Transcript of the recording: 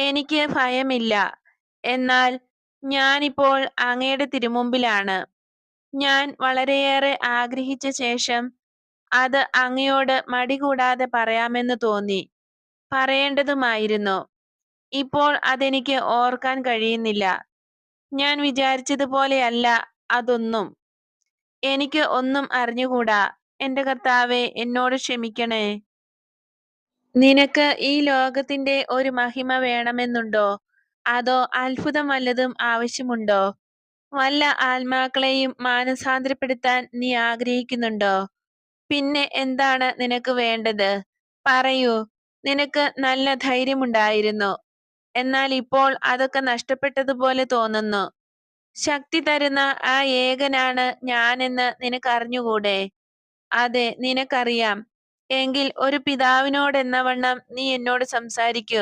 എനിക്ക് ഭയമില്ല. എന്നാൽ ഞാനിപ്പോൾ അങ്ങയുടെ തിരുമുമ്പിലാണ്. ഞാൻ വളരെയേറെ ആഗ്രഹിച്ച ശേഷം അത് അങ്ങയോട് മടി കൂടാതെ പറയാമെന്ന് തോന്നി. പറയേണ്ടതുമായിരുന്നു. ഇപ്പോൾ അതെനിക്ക് ഓർക്കാൻ കഴിയുന്നില്ല. ഞാൻ വിചാരിച്ചതുപോലെയല്ല അതൊന്നും. എനിക്ക് ഒന്നും അറിഞ്ഞുകൂടാ. എന്റെ കർത്താവെ എന്നോട് ക്ഷമിക്കണേ. നിനക്ക് ഈ ലോകത്തിന്റെ ഒരു മഹിമ വേണമെന്നുണ്ടോ? അതോ അത്ഭുതം വല്ലതും ആവശ്യമുണ്ടോ? വല്ല ആത്മാക്കളെയും മാനസാന്തരപ്പെടുത്താൻ നീ ആഗ്രഹിക്കുന്നുണ്ടോ? പിന്നെ എന്താണ് നിനക്ക് വേണ്ടത്? പറയൂ. നിനക്ക് നല്ല ധൈര്യമുണ്ടായിരുന്നു. എന്നാൽ ഇപ്പോൾ അതൊക്കെ നഷ്ടപ്പെട്ടതുപോലെ തോന്നുന്നു. ശക്തി തരുന്ന ആ ഏകനാണ് ഞാനെന്ന് നിനക്കറിഞ്ഞുകൂടെ? അതെ നിനക്കറിയാം. എങ്കിൽ ഒരു പിതാവിനോടെന്നവണ്ണം നീ എന്നോട് സംസാരിക്കൂ.